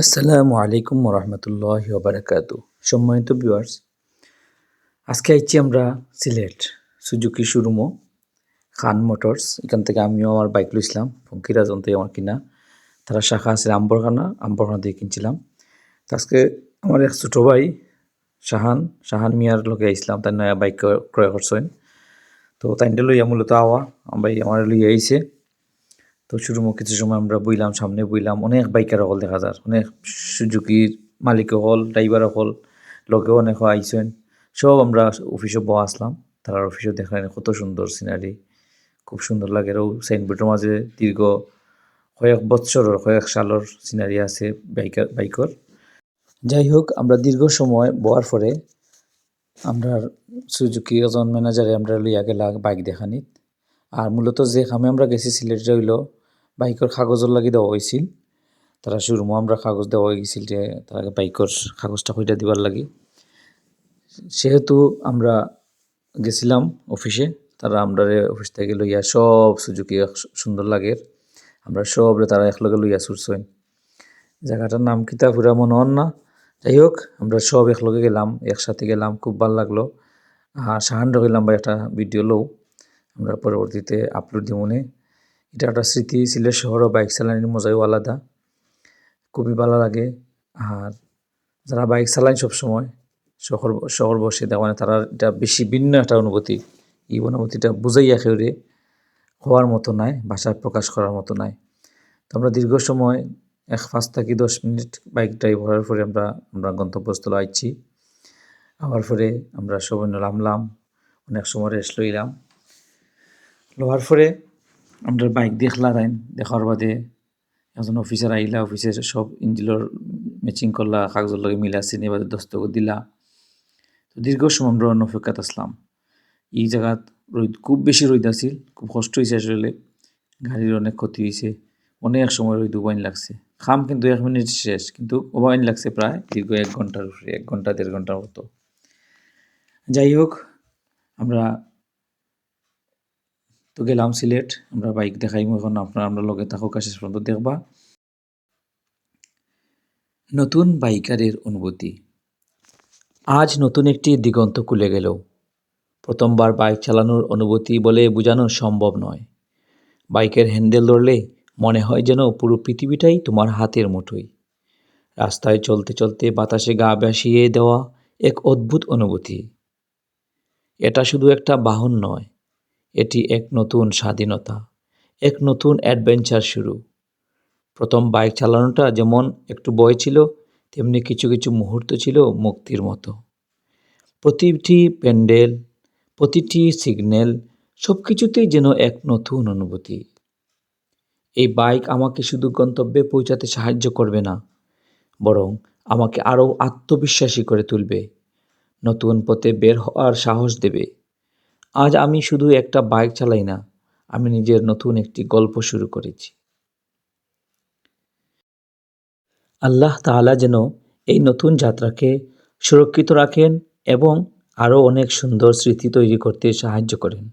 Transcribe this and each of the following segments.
আসসালামু আলাইকুম রহমতুল্লাহ বারাকাতু সম্মানিত ভিউয়ার্স আজকে আইছি আমরা সিলেট সুজুকি শোরুমও খান মোটরস। এখান থেকে আমিও আমার বাইক লইছিলাম ফঙ্কিরা যন্ত্রে আমার কিনা। তারা শাখা আছে আম্বরখানা আম্বরখানা দিয়ে কিনছিলাম। তো আজকে আমার এক ছোটো ভাই শাহান শাহান মিয়ার লগে আইছিলাম তার নয়া বাইক ক্রয় করছেন। তো তাইনটা লইয়া মূলত আওয়া ভাই আমার লইয়া আইছে। তো শুরু কিছু সময় আমরা বইলাম, সামনে বইলাম, অনেক বাইকার হল দেখা যার অনেক সুজুকির মালিক হল ড্রাইভার হল লগেও অনেক আইসেন সব আমরা অফিসে বয়া আসলাম তার অফিসে দেখলেন কত সুন্দর সিনারি খুব সুন্দর লাগে, ও সাইনবোর্ডের মাঝে দীর্ঘ কয়েক বৎসরের, কয়েক সালের সিনারি আছে বাইকার, বাইকর। যাই হোক, আমরা দীর্ঘ সময় বয়ার পরে আমরা সুজুকি এজন ম্যানেজারে আমরা লইয়া গেলা বাইক দেখানিত। আর মূলত যে খামে আমরা গেছি, সিলেট রইল বাইকের কাগজের লাগি দেওয়া হয়েছিল তারা শুরুমো আমরা কাগজ দেওয়া হয়ে গেছিল যে তারা বাইকের কাগজটা কইটা দিবার লাগে। সেহেতু আমরা গেছিলাম অফিসে, তারা আমরা অফিস থেকে লইয়া সব সুজুকি সুন্দর লাগে আমরা সব তারা একলগে লইয়া ছুটছেন জায়গাটার নাম কিতা ফুরা মনে হন না? যাই হোক আমরা সব একলগে গেলাম, একসাথে গেলাম, খুব ভালো লাগল। আর সাহান রইলাম বা একটা ভিডিও লও। আমরা পরবর্তীতে আপলোড দিব এটা একটা স্মৃতি সিলেট শহরও বাইক চালানির মজাও আলাদা। খুবই ভালো লাগে। আর যারা বাইক চালায় সবসময়, শহর শহর বসে দেওয়া তারা এটা বেশি ভিন্ন একটা অনুভূতি। এই অনুভূতিটা বুঝাইয়া খেউরে হওয়ার মতো নাই, ভাষায় প্রকাশ করার মতো নাই। তো আমরা দীর্ঘ সময় এক পাঁচ থেকে দশ মিনিট বাইক ড্রাইভ করার পরে আমরা আমরা গন্তব্যস্থলে আইছি। আবার পরে আমরা সবাই নামলাম, অনেক সময় রেস্ট লইলাম। লওয়ার পরে আমরা বাইক দেখলা তাইন দেখার বাদে একজন অফিসার আইলা অফিসের সব ইঞ্জিলর ম্যাচিং করলা কাগজের লগে মিলা, চিনি বাদে দস্তখত দিলা। তো দীর্ঘ সময় আমরা অপেক্ষাত আসলাম। এই জায়গাত রোদ খুব বেশি রোদ আছিল, খুব কষ্ট হয়েছে আসলে। গাড়ির অনেক ক্ষতি হয়েছে অনেক সময় রোদ উবাইন লাগছে। খাম কিন্তু এক মিনিট শেষ, কিন্তু উবাইন লাগছে প্রায় দীর্ঘ এক ঘণ্টার উপরে এক ঘণ্টা দেড় ঘণ্টার মতো। যাই হোক, আমরা তো গেলাম সিলেট, আমরা বাইক দেখাইমু এখন, আপনার আমরা লগে থাকো কাছে পর্যন্ত দেখবা। নতুন বাইকারের অনুভূতি। আজ নতুন একটি দিগন্ত খুলে গেল। প্রথমবার বাইক চালানোর অনুভূতি বলে বোঝানো সম্ভব নয়। বাইকের হ্যান্ডেল ধরলে মনে হয় যেন পুরো পৃথিবীটাই তোমার হাতের মুঠোয়। রাস্তায় চলতে চলতে বাতাসে গা ভাসিয়ে দেওয়া এক অদ্ভুত অনুভূতি। এটা শুধু একটা বাহন নয় এটি এক নতুন স্বাধীনতা, এক নতুন অ্যাডভেঞ্চার শুরু। প্রথম বাইক চালানোটা যেমন একটু বয় ছিল, তেমনি কিছু কিছু মুহূর্ত ছিল মুক্তির মতো। প্রতিটি প্যান্ডেল, প্রতিটি সিগন্যাল সব কিছুতেই যেন এক নতুন অনুভূতি। এই বাইক আমাকে শুধু গন্তব্যে পৌঁছাতে সাহায্য করবে না, বরং আমাকে আরও আত্মবিশ্বাসী করে তুলবে, নতুন পথে বের হওয়ার সাহস দেবে। আজ আমি শুধু একটা বাইক চালাই না, আমি নিজের নতুন একটি গল্প শুরু করেছি। আল্লাহ তাআলা যেন এই নতুন যাত্রাকে সুরক্ষিত রাখেন এবং আরও অনেক সুন্দর স্মৃতি তৈরি করতে সাহায্য করেন।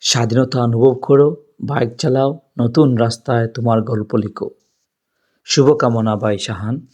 স্বাধীনতা অনুভব করো, বাইক চালাও, নতুন রাস্তায় তোমার গল্প লিখো। শুভকামনা বাই শাহান।